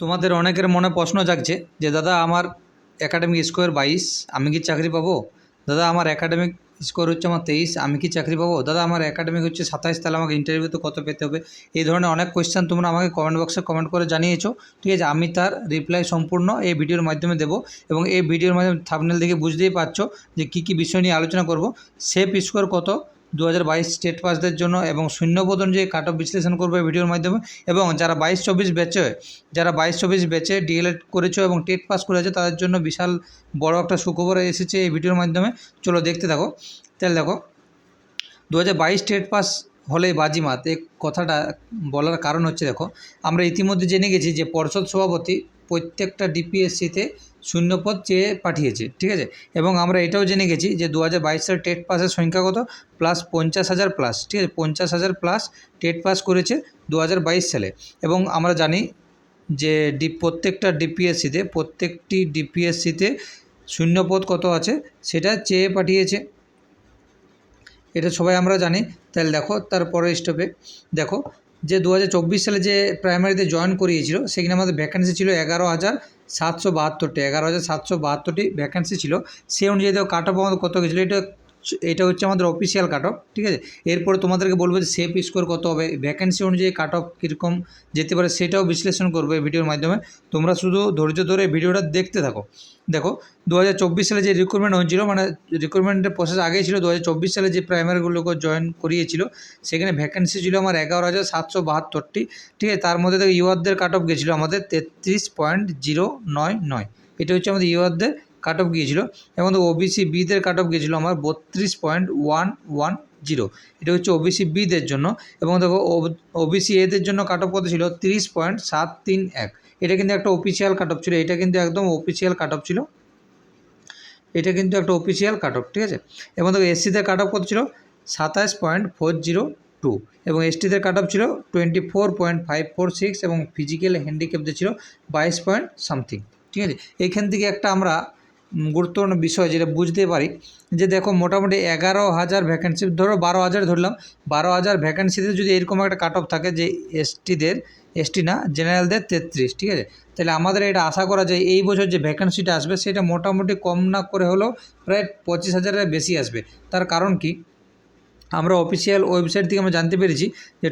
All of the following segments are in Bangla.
তোমাদের অনেকের মনে প্রশ্ন জাগছে যে, দাদা, আমার একাডেমিক স্কোর বাইশ, আমি কি চাকরি পাবো? দাদা, আমার একাডেমিক স্কোর হচ্ছে আমার তেইশ, আমি কি চাকরি পাবো? দাদা, আমার একাডেমিক হচ্ছে সাতাইশ, তাহলে আমাকে ইন্টারভিউতে কত পেতে হবে? এই ধরনের অনেক কোয়েশ্চেন তোমরা আমাকে কমেন্ট বক্সে কমেন্ট করে জানিয়েছো। ঠিক আছে, আমি তার রিপ্লাই সম্পূর্ণ এই ভিডিওর মাধ্যমে দেবো এবং এই ভিডিওর মাধ্যমে থাপনেল দেখে বুঝতেই পারছ যে, কী কী বিষয় নিয়ে আলোচনা করব। সেফ স্কোর কত? দু হাজার বাইশ স্টেট পাসদের জন্য এবং শূন্যবোধ অনুযায়ী কাট অফ বিশ্লেষণ করব ভিডিওর মাধ্যমে এবং যারা বাইশ চব্বিশ ব্যাচে যারা বাইশ চব্বিশ ব্যাচে ডিএলএড করেছ এবং টেট পাস করেছ, তাদের জন্য বিশাল বড় একটা সুখবর এসেছে এই ভিডিওর মাধ্যমে। চলো দেখতে থাকো। তাহলে দেখো, দু হাজার বাইশ টেট পাস হলে বাজিমাত। এই কথাটা বলার কারণ হচ্ছে দেখো, আমরা ইতিমধ্যে জেনে গেছি যে পর্ষদ সভাপতি প্রত্যেকটা ডিপিএসসিতে শূন্যপদ চেয়ে পাঠিয়েছে, ঠিক আছে? এবং আমরা এটাও জেনে গেছি যে দু হাজার বাইশ সালের টেট পাসের সংখ্যা কত? প্লাস পঞ্চাশ হাজার প্লাস, ঠিক আছে? পঞ্চাশ হাজার প্লাস টেট পাস করেছে দু হাজার বাইশ সালে। এবং আমরা জানি যে ডি, প্রত্যেকটা ডিপিএসসিতে প্রত্যেকটি ডিপিএসসিতে শূন্যপদ কত আছে? সেটা চেয়ে পাঠিয়েছে। এটা সবাই আমরা জানি। তাহলে দেখো, তারপরের স্টপে দেখো যে দু হাজার চব্বিশ সালে যে প্রাইমারিতে জয়েন করিয়েছিল সেখানে আমাদের ভ্যাকেন্সি ছিল এগারো হাজার সাতশো বাহাত্তরটি। এগারো হাজার সাতশো বাহাত্তরটি ভ্যাকেন্সি ছিল। সেই অনুযায়ী কাট অফ আমাদের কত গেছিল? এটা এটা হচ্ছে আমাদের অফিসিয়াল কাট অফ ঠিক আছে? এরপরে তোমাদেরকে বলব যে সেফ স্কোর কত হবে ভ্যাকেন্সি অনুযায়ী কাট অফ কীরকম যেতে পারে সেটাও বিশ্লেষণ করব ভিডিওর মাধ্যমে। তোমরা শুধু ধৈর্য ধরে ভিডিওটা দেখতে থাকো। দেখো দু হাজার চব্বিশ সালে যে রিক্রুটমেন্ট হয়েছিল মানে রিক্রুটমেন্টের প্রসেস আগেই ছিল দু হাজার চব্বিশ সালে যে প্রাইমারিগুলোকে জয়েন করিয়েছিল, সেখানে ভ্যাকেন্সি ছিল আমার এগারো হাজার সাতশো বাহাত্তরটি, ঠিক আছে? তার মধ্যে দেখো ইউয়ারদের কাট অফ গেছিল আমাদের তেত্রিশ পয়েন্ট জিরো নয় নয়। এটা হচ্ছে আমাদের ইউয়ারদের কাট অফ গিয়েছিল এবং ওবিসি বিদের কাট অফ গিয়েছিল আমার বত্রিশ পয়েন্ট ওয়ান ওয়ান জিরো এটা হচ্ছে ওবিসি বিদের জন্য এবং দেখো ওবিসি এদের জন্য কাট অফ কত ছিল? তিরিশ পয়েন্ট সাত তিন এক। এটা কিন্তু একটা অফিসিয়াল কাট অফ ছিল। এটা কিন্তু একদম অফিসিয়াল কাট অফ ছিল। এটা কিন্তু একটা অফিসিয়াল কাট অফ ঠিক আছে? এবং দেখো এসসিদের কাট অফ কত ছিল? সাতাশ পয়েন্ট ফোর জিরো টু এবং এসটিদের কাট অফ ছিল twenty four point five four six এবং ফিজিক্যাল হ্যান্ডিক্যাপদের ছিল বাইশ পয়েন্ট সামথিং ঠিক আছে? এইখান থেকে একটা আমরা গুরুত্বপূর্ণ বিষয় যেটা বুঝতে পারি যে দেখো মোটামুটি এগারো হাজার ভ্যাকেন্সি ধরো বারো হাজার ধরলাম, বারো হাজার ভ্যাকেন্সিতে যদি এরকম একটা কাট অফ থাকে যে এসটিদের এসটি না জেনারেলদের তেত্রিশ, ঠিক আছে? তাহলে আমাদের এটা আশা করা যায় এই বছর যে ভ্যাকেন্সিটা আসবে সেটা মোটামুটি কম না করে হলেও প্রায় পঁচিশ হাজারের বেশি আসবে। তার কারণ কি? আমরা অফিসিয়াল ওয়েবসাইট থেকে আমরা জানতে পেরেছি যে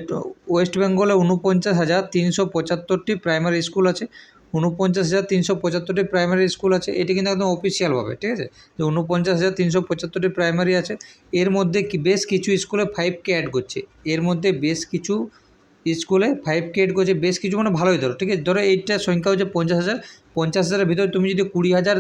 ওয়েস্ট বেঙ্গলে উনপঞ্চাশ হাজার তিনশো পঁচাত্তরটি প্রাইমারি স্কুল আছে। উনপঞ্চাশ হাজার তিনশো পঁচাত্তরটি প্রাইমারি স্কুল আছে, এটি কিন্তু একদম অফিসিয়ালভাবে ঠিক আছে? যে উনপঞ্চাশ হাজার তিনশো পঁচাত্তরটি প্রাইমারি আছে, এর মধ্যে কি বেশ কিছু স্কুলে ফাইভ কে অ্যাড করছে, এর মধ্যে বেশ কিছু স্কুলে ফাইভ কে অ্যাড করছে, বেশ কিছু মানে ভালোই ধরো, ঠিক আছে? ধরো এইটার সংখ্যা হচ্ছে পঞ্চাশ হাজার, পঞ্চাশ হাজারের ভিতরে তুমি যদি কুড়ি হাজার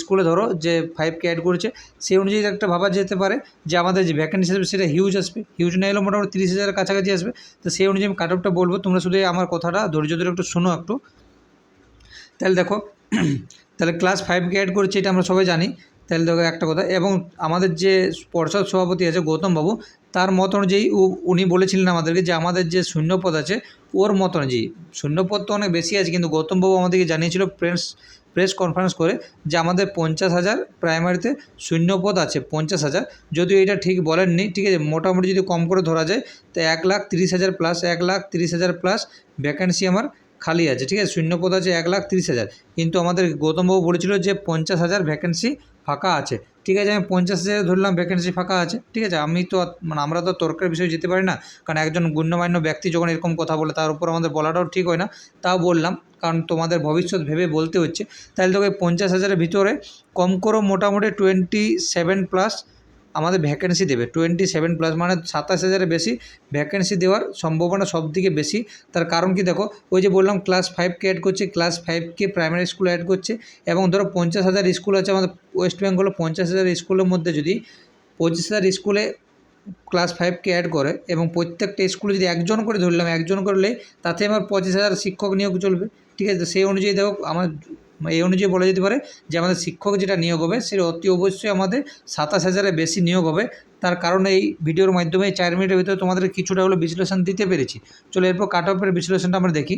স্কুলে ধরো যে ফাইভ কে অ্যাড করেছে সেই অনুযায়ী একটা ভাবা যেতে পারে যে আমাদের যে ভ্যাকেন্সি আসবে সেটা হিউজ আসবে হিউজ না এলেও মোটামুটি তিরিশ হাজারের কাছাকাছি আসবে, তো সেই অনুযায়ী আমি কাট অফটা বলব, তোমরা শুধু আমার কথাটা ধৈর্য ধরে একটু শোনো একটু। তাহলে দেখো, তাহলে ক্লাস ফাইভকে অ্যাড করেছি, এটা আমরা সবাই জানি। তাহলে দেখো একটা কথা, এবং আমাদের যে পর্ষদ সভাপতি আছে গৌতমবাবু তার মত অনুযায়ী উনি বলেছিলেন আমাদেরকে যে আমাদের যে শূন্যপদ আছে, ওর মত অনুযায়ী। শূন্যপদ তো অনেক বেশি আছে, কিন্তু গৌতমবাবু আমাদেরকে জানিয়েছিল প্রেস প্রেস কনফারেন্স করে যে আমাদের পঞ্চাশ হাজার প্রাইমারিতে শূন্যপদ আছে, পঞ্চাশ হাজার। যদিও এটা ঠিক বলেননি, ঠিক আছে, মোটামুটি যদি কম করে ধরা যায়, তো এক লাখ তিরিশ হাজার প্লাস এক লাখ তিরিশ হাজার প্লাস ভ্যাকেন্সি আমার খালি আছে, ঠিক আছে? শূন্যপদ আছে এক লাখ তিরিশ হাজার। কিন্তু আমাদের গৌতমবাবু বলেছিল যে পঞ্চাশ হাজার ভ্যাকেন্সি ফাঁকা আছে। ঠিক আছে, আমি পঞ্চাশ হাজার ধরলাম ভ্যাকেন্সি ফাঁকা আছে। ঠিক আছে, আমি তো মানে আমরা তো তর্কের বিষয়ে যেতে পারি না। কারণ একজন গণ্যমান্য ব্যক্তি যখন এরকম কথা বলে, তার উপর আমাদের বলাটাও ঠিক হয় না। তাও বললাম, কারণ তোমাদের ভবিষ্যৎ ভেবে বলতে হচ্ছে। তাহলে তোকে পঞ্চাশ হাজারের ভিতরে কম করেও মোটামুটি টোয়েন্টি সেভেন প্লাস আমাদের ভ্যাকেন্সি দেবে। টোয়েন্টি সেভেন প্লাস মানে সাতাশ হাজারের বেশি ভ্যাকেন্সি দেওয়ার সম্ভাবনা সব থেকে বেশি। তার কারণ কি দেখো, ওই যে বললাম ক্লাস ফাইভকে অ্যাড করছে ক্লাস ফাইভকে প্রাইমারি স্কুলে অ্যাড করছে এবং ধরো পঞ্চাশ হাজার স্কুল আছে, আমাদের ওয়েস্ট বেঙ্গলে পঞ্চাশ হাজার স্কুলের মধ্যে যদি পঁচিশ হাজার স্কুলে ক্লাস ফাইভকে অ্যাড করে এবং প্রত্যেকটা স্কুলে যদি একজন করে ধরলাম, একজন করলে তাতে আমার পঁচিশ হাজার শিক্ষক নিয়োগ চলবে। ঠিক আছে সেই অনুযায়ী দেখো, আমার এই অনুযায়ী বলা যেতে পারে যে আমাদের শিক্ষক যেটা নিয়োগ হবে, সেটা অতি অবশ্যই আমাদের সাতাশ হাজারের বেশি নিয়োগ হবে। তার কারণ এই ভিডিওর মাধ্যমে চার মিনিটের ভিতরে তোমাদের কিছুটা হলো বিশ্লেষণ দিতে পেরেছি। চলো এরপর কাট অফের বিশ্লেষণটা আমরা দেখি।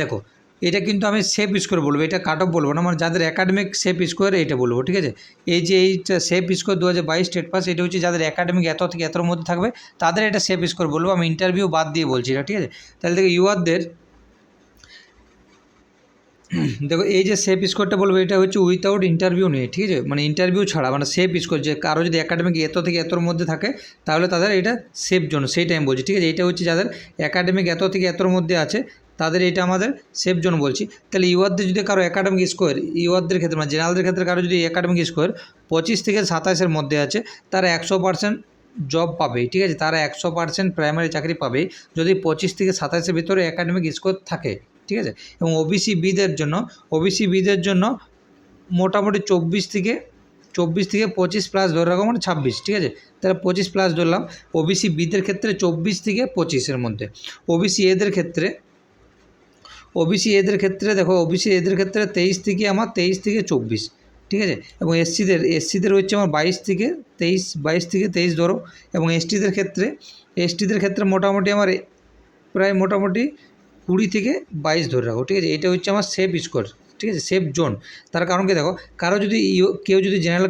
দেখো, এটা কিন্তু আমি সেফ স্কোর বলব, এটা কাট অফ বলব না মানে যাদের একাডেমিক সেফ স্কোয়ার এটা বলব, ঠিক আছে? এই যে এইটা সেফ স্কোর দু হাজার বাইশ স্টেট পাস এটা হচ্ছে যাদের একাডেমিক এত থেকে এতর মধ্যে থাকবে, তাদের এটা সেফ স্কোর বলব, আমি ইন্টারভিউ বাদ দিয়ে বলছি এটা, ঠিক আছে? তাহলে দেখো ইউআরদের দেখো, এই যে সেফ স্কোরটা বলব, এটা হচ্ছে উইথাউট ইন্টারভিউ নিয়ে ঠিক আছে? মানে ইন্টারভিউ ছাড়া মানে সেফ স্কোর যে কারও যদি একাডেমিক এত থেকে এতর মধ্যে থাকে, তাহলে তাদের এটা সেফ জোন সেইটা আমি বলছি, ঠিক আছে? এটা হচ্ছে যাদের একাডেমিক এত থেকে এতর মধ্যে আছে, তাদের এটা আমাদের সেফ জোন বলছি। তাহলে ইউআরদের যদি কারও একাডেমিক স্কোর ইউআরদের ক্ষেত্রে মানে জেনারেলদের ক্ষেত্রে কারও যদি একাডেমিক স্কোর পঁচিশ থেকে সাতাশের মধ্যে আছে, তারা একশো পার্সেন্ট জব পাবে ঠিক আছে? তারা একশো পার্সেন্ট প্রাইমারি চাকরি পাবে যদি পঁচিশ থেকে সাতাশের ভিতরে একাডেমিক স্কোর থাকে। ঠিক আছে? এবং ওবিসি বিদের জন্য ওবিসি বিদের জন্য মোটামুটি চব্বিশ থেকে চব্বিশ থেকে পঁচিশ প্লাস ধরে রাখো মানে ছাব্বিশ, ঠিক আছে? তাহলে পঁচিশ প্লাস ধরলাম ওবিসি বিদের ক্ষেত্রে চব্বিশ থেকে পঁচিশের মধ্যে। ওবিসি এদের ক্ষেত্রে ওবিসি এদের ক্ষেত্রে দেখো ওবিসি এদের ক্ষেত্রে তেইশ থেকে আমার তেইশ থেকে চব্বিশ, ঠিক আছে? এবং এসসিদের এসসিদের হচ্ছে আমার বাইশ থেকে তেইশ, বাইশ থেকে তেইশ ধরো। এবং এসটিদের ক্ষেত্রে এসটিদের ক্ষেত্রে মোটামুটি আমার প্রায় মোটামুটি কুড়ি থেকে বাইশ ধরে রাখো, ঠিক আছে? এটা হচ্ছে আমার সেফ স্কোর ঠিক আছে? সেফ জোন তার কারণ কি দেখো, কারও যদি কেউ যদি জেনারেল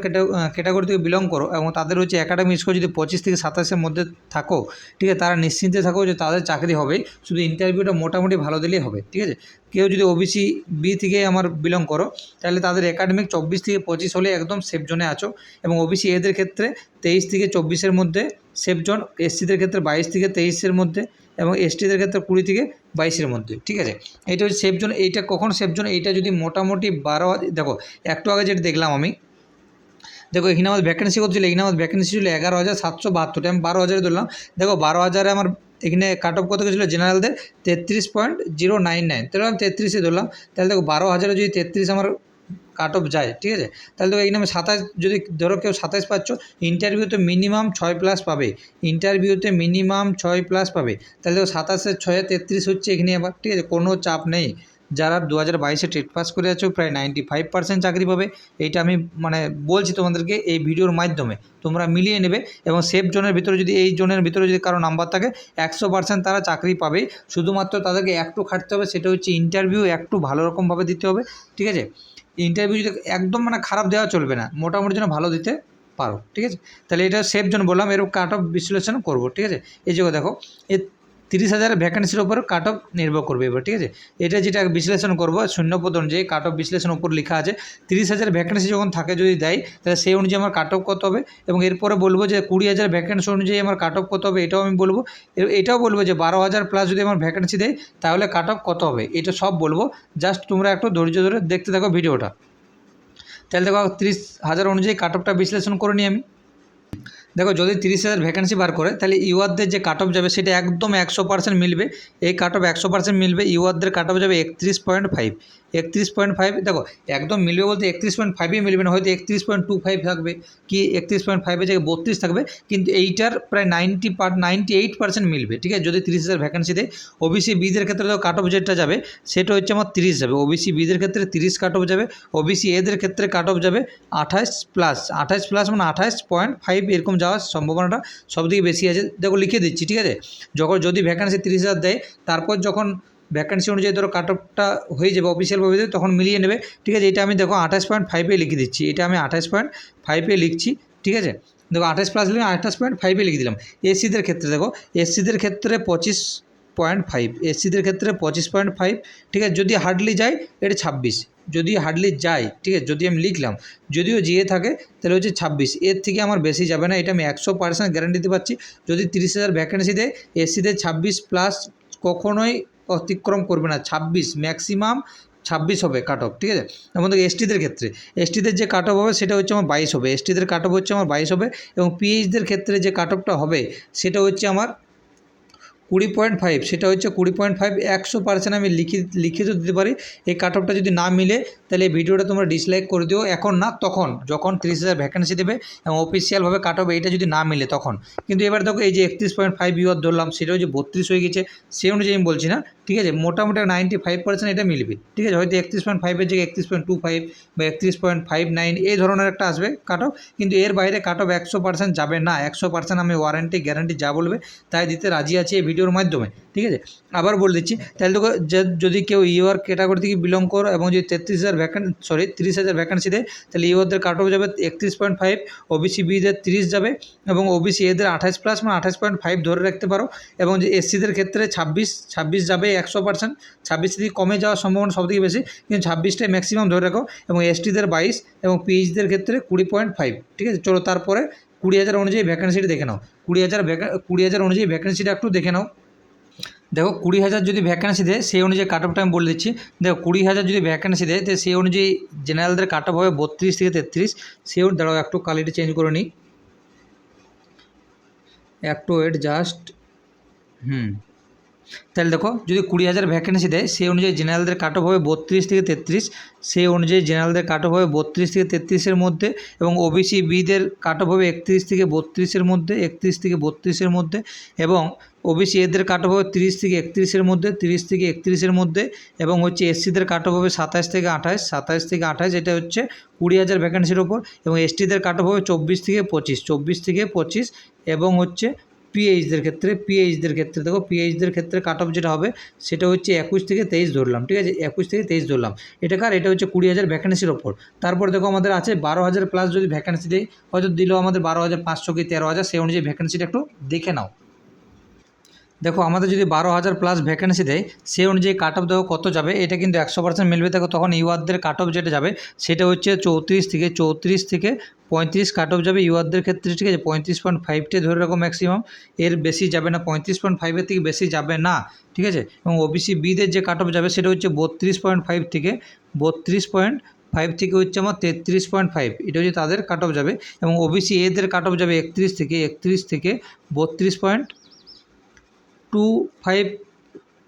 ক্যাটাগরি থেকে বিলং করো এবং তাদের হচ্ছে একাডেমিক স্কোর যদি পঁচিশ থেকে সাতাশের মধ্যে থাকো, ঠিক আছে? তারা নিশ্চিন্তে থাকো যে তাদের চাকরি হবে, শুধু ইন্টারভিউটা মোটামুটি ভালো দিলেই হবে, ঠিক আছে? কেউ যদি ওবিসি বি থেকে আমার বিলং করো, তাহলে তাদের একাডেমিক চব্বিশ থেকে পঁচিশ হলে একদম সেফ জোনে আছো এবং ওবিসি এদের ক্ষেত্রে তেইশ থেকে চব্বিশের মধ্যে সেফ জোন এসসিদের ক্ষেত্রে বাইশ থেকে তেইশের মধ্যে এবং এসটিদের ক্ষেত্রে কুড়ি থেকে বাইশের মধ্যে, ঠিক আছে? এইটা হচ্ছে সেফ জোন এইটা কখন সেফ জোন এইটা যদি মোটামুটি বারো দেখো, একটু আগে যেটা দেখলাম আমি, দেখো, এখানে আমাদের ভ্যাকেন্সি কত ছিল? এখানে আমাদের ভ্যাকেন্সি ছিল এগারো হাজার সাতশো বাহাত্তরটা আমি বারো হাজারে ধরলাম। দেখো, বারো হাজারে আমার এখানে কাট অফ কত ছিল? জেনারেলদের তেত্রিশ পয়েন্ট জিরো নাইন নাইন তাহলে আমি তেত্রিশে ধরলাম। তাহলে দেখো, বারো হাজারে যদি তেত্রিশ আমার কাট অফ যায়, ঠিক আছে? তাহলে তো এখানে সাতাশ, যদি ধরো কেউ সাতাশ পাচ্ছ ইন্টারভিউতে মিনিমাম ছয় প্লাস পাবে। ইন্টারভিউতে মিনিমাম ছয় প্লাস পাবে। তাহলে দেখো সাতাশের ছয়ে তেত্রিশ হচ্ছে এখানে আবার, ঠিক আছে? কোনো চাপ নেই। যারা দু হাজার বাইশে টেট পাস করে আছো, প্রায় নাইনটি ফাইভ পার্সেন্ট চাকরি পাবে। এইটা আমি মানে বলছি তোমাদেরকে এই ভিডিওর মাধ্যমে। তোমরা মিলিয়ে নেবে এবং সেফ জোনের ভিতরে যদি, এই জোনের ভিতরে যদি কারও নাম্বার থাকে, একশো পার্সেন্ট তারা চাকরি পাবে। শুধুমাত্র তাদেরকে একটু খাটতে হবে, সেটা হচ্ছে ইন্টারভিউ একটু ভালো রকমভাবে দিতে হবে, ঠিক আছে? ইন্টারভিউ যদি একদম মানে খারাপ দেওয়া চলবে না, মোটামুটি যেন ভালো দিতে পারো, ঠিক আছে? তাহলে এটা সেফ জন বললাম, এরকম কাট অফ বিশ্লেষণ করব, ঠিক আছে? এই যে দেখো, এ তিরিশ হাজারের ভ্যাকেন্সির উপর কাট অফ নির্ভর করবে এবার, ঠিক আছে? এটা যেটা বিশ্লেষণ করব শূন্যপদ অনুযায়ী কাট অফ বিশ্লেষণ উপর লেখা আছে, তিরিশ হাজার ভ্যাকেন্সি যখন থাকে যদি দেয়, তাহলে সেই অনুযায়ী আমার কাট অফ কত হবে? এবং এরপরে বলব যে কুড়ি হাজার ভ্যাকেন্সি অনুযায়ী আমার কাট অফ কত হবে, এটাও আমি বলব। এটাও বলব যে বারো হাজার প্লাস যদি আমার ভ্যাকেন্সি দেয়, তাহলে কাট অফ কত হবে? এটা সব বলব। জাস্ট তোমরা একটু ধৈর্য ধরে দেখতে থাকো ভিডিওটা। তাহলে দেখো, তিরিশ হাজার অনুযায়ী কাট অফটা বিশ্লেষণ করে নিই আমি। দেখো, যদি তিরিশ হাজার ভ্যাকেন্সি বার করে, তাহলে ইউয়ারদের যে কাট অফ যাবে, সেটা একদম একশো পার্সেন্ট মিলবে। এই কাট অফ একশো পার্সেন্ট মিলবে ইউয়ারদের কাট অফ যাবে একত্রিশ পয়েন্ট ফাইভ একত্রিশ পয়েন্ট ফাইভ দেখো, একদম মিলবে বলতে একত্রিশ পয়েন্ট ফাইভই মিলবে না, হয়তো একত্রিশ পয়েন্ট টু ফাইভ থাকবে, কি একত্রিশ পয়েন্ট ফাইভের জায়গায় বত্রিশ থাকবে, কিন্তু এইটার প্রায় ninety per ninety eight percent মিলবে, ঠিক আছে? যদি তিরিশ হাজার ভ্যাকেন্সি দেয় ওবিসি বিদের ক্ষেত্রে তো কাট অফ যেটা যাবে, সেটা হচ্ছে আমার তিরিশ যাবে ওবিসি বিদের ক্ষেত্রে তিরিশ কাট অফ যাবে ওবিসি এদের ক্ষেত্রে কাট অফ যাবে আঠাশ প্লাস আঠাশ প্লাস মানে আঠাশ পয়েন্ট ফাইভ এরকম যাওয়ার সম্ভাবনাটা সবথেকে বেশি আছে, দেখো লিখে দিচ্ছি, ঠিক আছে? যখন যদি ভ্যাকেন্সি তিরিশ হাজার দেয়, তারপর যখন ভ্যাকেন্সি অনুযায়ী ধরো কাট অফটা হয়ে যাবে অফিসিয়ালভাবে দেবে, তখন মিলিয়ে নেবে। ঠিক আছে এটা আমি দেখো আঠাশ পয়েন্ট ফাইভে লিখে দিচ্ছি। এটা আমি আঠাশ পয়েন্ট ফাইভে লিখছি। ঠিক আছে? দেখো আঠাশ প্লাস লিখে আঠাশ পয়েন্ট ফাইভে লিখে দিলাম। এসসিদের ক্ষেত্রে দেখো এসসিদের ক্ষেত্রে পঁচিশ পয়েন্ট ফাইভ এসসিদের ক্ষেত্রে পঁচিশ পয়েন্ট ফাইভ ঠিক আছে? যদি হার্ডলি যায় এটা ছাব্বিশ। যদি হার্ডলি যায় ঠিক আছে? যদি আমি লিখলাম যদিও যেয়ে থাকে তাহলে হচ্ছে ছাব্বিশ। এর থেকে আমার বেশি যাবে না এটা আমি একশো পার্সেন্ট গ্যারান্টি দিতে পারছি। যদি তিরিশ হাজার ভ্যাকেন্সি দেয় এসসিদের ছাব্বিশ প্লাস কখনোই অতিক্রম করবে না, ছাব্বিশ ম্যাক্সিমাম ছাব্বিশ হবে কাট অফ ঠিক আছে? এবং দেখো এসটিদের ক্ষেত্রে, এসটিদের যে কাট অফ হবে সেটা হচ্ছে আমার বাইশ হবে, এসটিদের কাট অফ হচ্ছে আমার বাইশ হবে এবং পিএইচদের ক্ষেত্রে যে কাট অফটা হবে সেটা হচ্ছে আমার কুড়ি পয়েন্ট ফাইভ সেটা হচ্ছে কুড়ি পয়েন্ট ফাইভ একশো পার্সেন্ট আমি লিখে লিখিত দিতে পারি। এই কাট অফটা যদি না মিলে, তাহলে এই ভিডিওটা তোমরা ডিসলাইক করে দিও। এখন না, তখন, যখন তিরিশ হাজার ভ্যাকেন্সি দেবে এবং অফিসিয়ালভাবে কাট অফ এইটা যদি না মিলে তখন। কিন্তু এবার দেখো, এই যে একত্রিশ পয়েন্ট ফাইভ ইউর ধরলাম, সেটাও যে বত্রিশ হয়ে গেছে সেই অনুযায়ী আমি বলছি না। ঠিক আছে, মোটামুটি নাইনটি ফাইভ পার্সেন্ট এটা মিলবে। ঠিক আছে, হয়তো একত্রিশ পয়েন্ট ফাইভের জায়গায় একত্রিশ পয়েন্ট টু ফাইভ বা একত্রিশ পয়েন্ট ফাইভ নাইন এই ধরনের একটা আসবে কাট অফ কিন্তু এর বাইরে কাট অফ একশো পার্সেন্ট যাবে না। একশো পার্সেন্ট আমি ওয়ারেন্টি গ্যারান্টি যা বলবে, তাই দিতে রাজি আছি এই ভিডিওর মাধ্যমে, ঠিক আছে? আবার বলে দিচ্ছি, তাহলে তোকে যদি কেউ ইউআর ক্যাটাগরি থেকে বিলং করো এবং যদি তেত্রিশ হাজার ভ্যাকেন্ট সরি তিরিশ হাজার ভ্যাকেন্সি দেয়, তাহলে ইউআরদের কাট অফ যাবে একত্রিশ পয়েন্ট ফাইভ ওবিসি বিদের তিরিশ যাবে এবং ওবিসি এদের আঠাশ প্লাস মানে আঠাশ পয়েন্ট ফাইভ ধরে রাখতে পারো এবং যে এসসিদের ক্ষেত্রে ছাব্বিশ ছাব্বিশ যাবে একশো পার্সেন্ট ছাব্বিশ থেকে কমে যাওয়ার সম্ভাবনা সবথেকে বেশি, কিন্তু ছাব্বিশটাই ম্যাক্সিমাম ধরে রাখো এবং এসটিদের বাইশ এবং পিএইচদের ক্ষেত্রে কুড়ি পয়েন্ট ফাইভ ঠিক আছে? চলো তারপরে কুড়ি হাজার অনুযায়ী ভ্যাকেন্সিটা দেখে নাও। কুড়ি হাজার ভ্যাকা কুড়ি হাজার অনুযায়ী ভ্যাকেন্সিটা একটু দেখে নাও। দেখো, কুড়ি হাজার যদি ভ্যাকেন্সি দেয়, সেই অনুযায়ী কাট অফটা আমি বলে দিচ্ছি। দেখো, কুড়ি হাজার যদি ভ্যাকেন্সি দেয়, তো সেই অনুযায়ী জেনারেলদের কাট অফ হবে বত্রিশ থেকে তেত্রিশ। সেই দাঁড়াও, একটু কোয়ালিটি চেঞ্জ করে নিই। একটু ওয়েট জাস্ট হুম। তাহলে দেখো, যদি কুড়ি হাজার ভ্যাকেন্সি দেয়, সেই অনুযায়ী জেনারেলদের কাট অফ হবে বত্রিশ থেকে তেত্রিশ। সেই অনুযায়ী জেনারেলদের কাট অফ হবে বত্রিশ থেকে তেত্রিশের মধ্যে এবং ওবিসি বিদের কাট অফ হবে একত্রিশ থেকে বত্রিশের মধ্যে, একত্রিশ থেকে বত্রিশের মধ্যে এবং ওবিসি এদের কাট অফ হবে তিরিশ থেকে একত্রিশের মধ্যে, তিরিশ থেকে একত্রিশের মধ্যে এবং হচ্ছে এসসিদের কাট অফ হবে সাতাশ থেকে আঠাশ, সাতাশ থেকে আঠাশ, এটা হচ্ছে কুড়ি হাজার ভ্যাকেন্সির ওপর এবং এসটিদের কাট অফ হবে চব্বিশ থেকে পঁচিশ, চব্বিশ থেকে পঁচিশ এবং হচ্ছে পিএইচদের ক্ষেত্রে পিএইচদের ক্ষেত্রে, দেখো পিএইচদের ক্ষেত্রে কাট অফ যেটা হবে, সেটা হচ্ছে একুশ থেকে তেইশ ধরলাম, ঠিক আছে? একুশ থেকে তেইশ ধরলাম। এটা কার? এটা হচ্ছে কুড়ি হাজার ভ্যাকেন্সির ওপর। তারপর দেখো আমাদের আছে বারো হাজার প্লাস যদি ভ্যাকেন্সি দেয় হয়তো দিল আমাদের বারো হাজার পাঁচশো কি তেরো হাজার, সেই অনুযায়ী ভ্যাকেন্সিটা একটু দেখে নাও। দেখো, আমাদের যদি বারো হাজার প্লাস ভ্যাকেন্সি দেয়, সেই অনুযায়ী কাট অফ দেখো কত যাবে? এটা কিন্তু একশো পার্সেন্ট মিলবে। দেখো, তখন ইউআরদের কাট অফ যেটা যাবে, সেটা হচ্ছে চৌত্রিশ থেকে চৌত্রিশ থেকে পঁয়ত্রিশ কাট অফ যাবে। ইউআরদের ক্ষেত্রে ঠিক আছে, পঁয়ত্রিশ পয়েন্ট ফাইভটে ধরে রাখো ম্যাক্সিমাম এর বেশি যাবে না, পঁয়ত্রিশ পয়েন্ট ফাইভের থেকে বেশি যাবে না, ঠিক আছে? এবং ওবিসি বিদের যে কাট অফ যাবে, সেটা হচ্ছে বত্রিশ পয়েন্ট ফাইভ থেকে, বত্রিশ পয়েন্ট ফাইভ থেকে হচ্ছে আমার তেত্রিশ পয়েন্ট ফাইভ এটা হচ্ছে তাদের কাট অফ যাবে। এবং ওবিসি এদের কাট অফ যাবে একত্রিশ থেকে একত্রিশ থেকে বত্রিশ point two five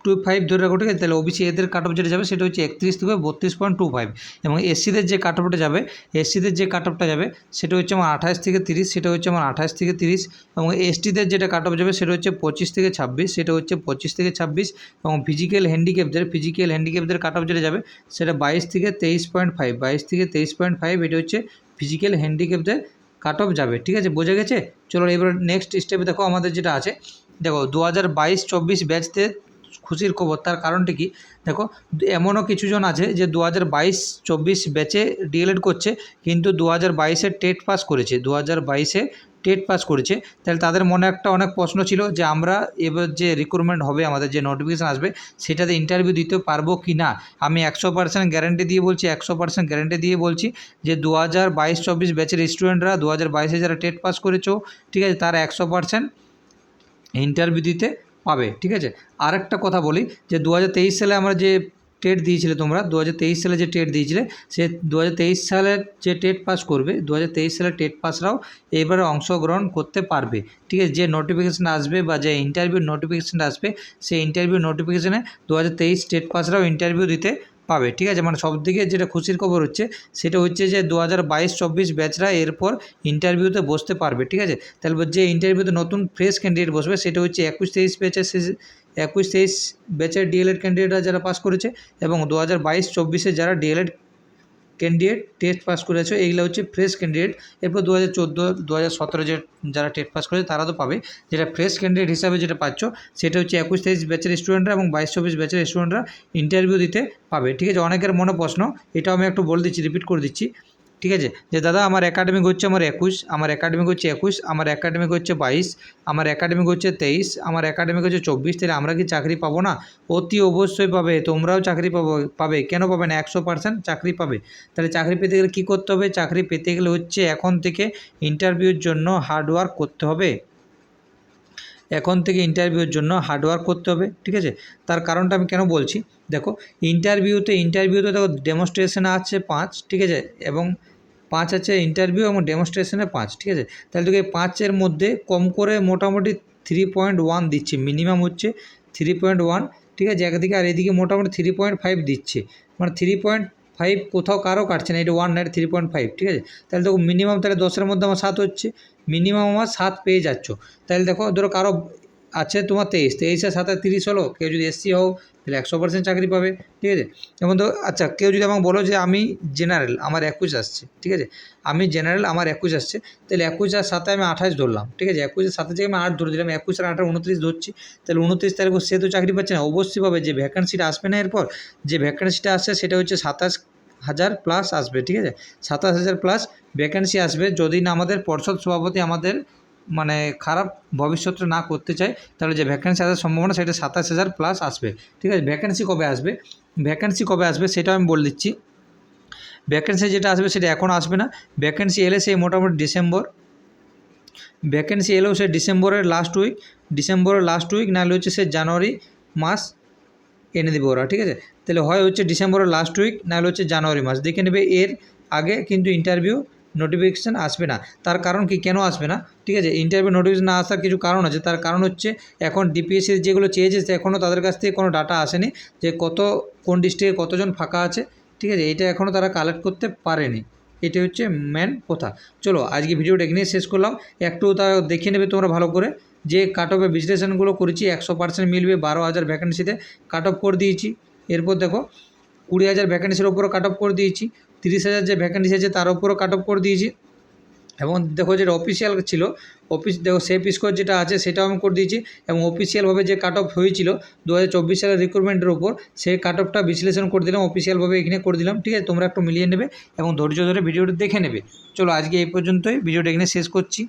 two five ধরে রাখো, ঠিক আছে? তাহলে ওবিসি এদের কাট অফ যেটা যাবে সেটা হচ্ছে একত্রিশ থেকে বত্রিশ পয়েন্ট টু ফাইভ এবং এসসিদের যে কাট অফটা যাবে এসসিদের যে কাট অফটা যাবে, সেটা হচ্ছে আমার আঠাশ থেকে তিরিশ, সেটা হচ্ছে আমার আঠাশ থেকে তিরিশ। এবং এসটিদের যেটা কাট অফ যাবে, সেটা হচ্ছে পঁচিশ থেকে ছাব্বিশ, সেটা হচ্ছে পঁচিশ থেকে ছাব্বিশ। এবং ফিজিক্যাল হ্যান্ডিক্যাপদের ফিজিক্যাল হ্যান্ডিক্যাপদের কাট অফ যেটা যাবে, সেটা বাইশ থেকে তেইশ পয়েন্ট ফাইভ বাইশ থেকে তেইশ পয়েন্ট ফাইভ এটা হচ্ছে ফিজিক্যাল হ্যান্ডিক্যাপদের কাট অফ যাবে, ঠিক আছে? বোঝা গেছে? চলো এবার নেক্সট স্টেপে দেখো, আমাদের যেটা আছে দেখো দু হাজার বাইশ, চব্বিশ ব্যাচতে খুশির খবর। তার কারণটি কি? দেখো, এমনও কিছুজন আছে যে দু হাজার বাইশ, চব্বিশ ব্যাচে ডিএলএড করছে, কিন্তু দু হাজার বাইশে টেট পাস করেছে। দু হাজার বাইশে টেট পাস করেছে। তাহলে তাদের মনে একটা অনেক প্রশ্ন ছিল যে, আমরা এবার যে রিক্রুটমেন্ট হবে, আমাদের যে নোটিফিকেশান আসবে, সেটাতে ইন্টারভিউ দিতে পারব কি না? আমি একশো পার্সেন্ট গ্যারেন্টি দিয়ে বলছি, একশো পার্সেন্ট গ্যারেন্টি দিয়ে বলছি যে দু হাজার বাইশ, চব্বিশ ব্যাচের স্টুডেন্টরা দু হাজার বাইশে যারা টেট পাস করেছ, ঠিক আছে, তারা একশো পার্সেন্ট ইন্টারভিউ দিতে পাবে, ঠিক আছে? আরেকটা কথা বলি, যে দু হাজার তেইশ সালে আমরা যে টেট দিয়েছিলে তোমরা দু হাজার তেইশ সালে যে টেট দিয়েছিলে, সে দু সালের যে টেট পাস করবে দু সালের টেট পাসরাও এবারে অংশগ্রহণ করতে পারবে, ঠিক আছে? যে নোটিফিকেশান আসবে বা যে ইন্টারভিউ নোটিফিকেশান আসবে, সেই ইন্টারভিউ নোটিফিকেশানে দু হাজার তেইশ টেট পাসরাও ইন্টারভিউ দিতে পাবে, ঠিক আছে? মানে সব দিকে যেটা খুশির খবর হচ্ছে, সেটা হচ্ছে যে দু হাজার বাইশ চব্বিশ ব্যাচরা এরপর ইন্টারভিউতে বসতে পারবে, ঠিক আছে? তাহলে যে ইন্টারভিউতে নতুন ফ্রেশ ক্যান্ডিডেট বসবে, সেটা হচ্ছে একুশ তেইশ ব্যাচের একুশ তেইশ ব্যাচের ডিএলএড ক্যান্ডিডেটরা যারা পাস করেছে এবং দু হাজার বাইশ চব্বিশে যারা ডিএলএড ক্যান্ডিডেট টেস্ট পাস করেছে, এইগুলো হচ্ছে ফ্রেশ ক্যান্ডিডেট এরপর দু হাজার চোদ্দ দু হাজার সতেরো যে যারা টেট পাস করেছে, তারা তো পাবে। যেটা ফ্রেশ ক্যান্ডিডেট হিসাবে যেটা পাচ্ছ, সেটা হচ্ছে একুশ তেইশ ব্যাচের স্টুডেন্টরা এবং বাইশ চব্বিশ ব্যাচের স্টুডেন্টরা ইন্টারভিউ দিতে পাবে। ঠিক আছে, অনেকের মনে প্রশ্ন, এটাও আমি একটু বলে দিচ্ছি রিপিট করে দিচ্ছি। ঠিক আছে? যে দাদা, আমার একাডেমিক হচ্ছে আমার একুশ, আমার একাডেমিক হচ্ছে একুশ, আমার একাডেমিক হচ্ছে বাইশ, আমার একাডেমিক হচ্ছে তেইশ, আমার একাডেমিক হচ্ছে চব্বিশ, তাহলে আমরা কি চাকরি পাবো না? অতি অবশ্যই পাবে, তোমরাও চাকরি পাবো, পাবে। কেন পাবে না? একশো পার্সেন্ট চাকরি পাবে। তাহলে চাকরি পেতে গেলে কী করতে হবে? চাকরি পেতে গেলে হচ্ছে এখন থেকে ইন্টারভিউর জন্য হার্ডওয়ার্ক করতে হবে। এখন থেকে ইন্টারভিউর জন্য হার্ডওয়ার্ক করতে হবে, ঠিক আছে? তার কারণটা আমি কেন বলছি? দেখো ইন্টারভিউতে ইন্টারভিউতে দেখো ডেমনস্ট্রেশনে আছে পাঁচ, ঠিক আছে? এবং পাঁচ আছে ইন্টারভিউ এবং ডেমনস্ট্রেশনে পাঁচ, ঠিক আছে? তাহলে তোকে পাঁচের মধ্যে কম করে মোটামুটি থ্রি পয়েন্ট ওয়ান দিচ্ছে মিনিমাম হচ্ছে থ্রি পয়েন্ট ওয়ান ঠিক আছে? একদিকে আর এদিকে মোটামুটি থ্রি পয়েন্ট ফাইভ দিচ্ছে। মানে থ্রি পয়েন্ট ফাইভ কোথাও কারও কাটছে না, এটা one nine three point five ঠিক আছে? তাহলে দেখো মিনিমাম তাহলে দশের মধ্যে আমার সাত হচ্ছে মিনিমাম আমার সাত পেয়ে যাচ্ছ। তাহলে দেখো ধরো কারও আছে তোমার তেইশ, তেইশে সাথে তিরিশ হলো, কেউ যদি এসসি হও তাহলে একশো পার্সেন্ট চাকরি পাবে, ঠিক আছে? যেমন তো আচ্ছা কেউ যদি আমাকে বলো যে আমি জেনারেল আমার একুশ আসছে, ঠিক আছে? আমি জেনারেল আমার একুশ আসছে, তাহলে একুশ আর সাথে আমি আঠাশ ধরলাম, ঠিক আছে? একুশের সাথে থেকে আমি আট ধরে দিলাম, একুশ আর আঠাশ, উনত্রিশ ধরছি, তাহলে উনত্রিশ তারিখ সে তো চাকরি পাচ্ছে না, অবশ্যই পাবে, যে ভ্যাকান্সিটা আসবে না এরপর, যে ভ্যাকান্সিটা আসছে সেটা হচ্ছে সাতাশ হাজার প্লাস আসবে, ঠিক আছে? সাতাশ হাজার প্লাস ভ্যাকান্সি আসবে, যদি না আমাদের পর্ষদ সভাপতি আমাদের মানে খারাপ ভবিষ্যৎটা না করতে চায়, তাহলে যে ভ্যাকেন্সি আসার সম্ভাবনা সেটা সাতাশ হাজার প্লাস আসবে। ঠিক আছে? ভ্যাকেন্সি কবে আসবে? ভ্যাকেন্সি কবে আসবে সেটাও আমি বলে দিচ্ছি। ভ্যাকেন্সি যেটা আসবে সেটা এখন আসবে না। ভ্যাকেন্সি এলে সেই মোটামুটি ডিসেম্বর ভ্যাকেন্সি এলেও সে ডিসেম্বরের লাস্ট উইক ডিসেম্বরের লাস্ট উইক নাহলে হচ্ছে সে জানুয়ারি মাস এনে দেবে ওরা। ঠিক আছে? তাহলে হয় হচ্ছে ডিসেম্বরের লাস্ট উইক নাহলে হচ্ছে জানুয়ারি মাস। দেখে নেবে এর আগে কিন্তু ইন্টারভিউ নোটিফিকেশান আসবে না। তার কারণ কি? কেন আসবে না? ঠিক আছে ইন্টারভিউ নোটিফিকেশন না আসার কিছু কারণ আছে। তার কারণ হচ্ছে, এখন ডিপিএসসি যেগুলো চেয়েছে এখনও তাদের কাছ থেকে কোনো ডাটা আসেনি যে কত, কোন ডিস্ট্রিক্টে কতজন ফাঁকা আছে। ঠিক আছে, এটা এখনও তারা কালেক্ট করতে পারেনি। এটা হচ্ছে মেন কথা। চলো, আজকে ভিডিওটা এখানেই শেষ করলাম। একটু তা দেখে নেবে তোমরা ভালো করে। যে কাট অফে বিশ্লেষণগুলো করেছি, একশো পার্সেন্ট মিলবে বারো হাজার ভ্যাকেন্সিতে কাট অফ করে দিয়েছি। এরপর দেখো, কুড়ি হাজার ভ্যাকেন্সির ওপরও কাট অফ করে দিয়েছি। তিরিশ হাজার যে ভ্যাকেন্সি আছে তার উপরও কাট অফ করে দিয়েছি। এবং দেখো যেটা অফিসিয়াল ছিল অফিস দেখো সেফ স্কোর যেটা আছে সেটাও আমি করে দিয়েছি। এবং অফিসিয়ালভাবে যে কাট অফ হয়েছিল দু হাজার চব্বিশ সালের রিক্রুটমেন্টের উপর, সেই কাট অফটা বিশ্লেষণ করে দিলাম অফিসিয়ালভাবে এখানে করে দিলাম, ঠিক আছে? তোমরা একটু মিলিয়ে নেবে এবং ধৈর্য ধরে ভিডিওটা দেখে নেবে। চলো আজকে এই পর্যন্তই, ভিডিওটা এখানে শেষ করছি।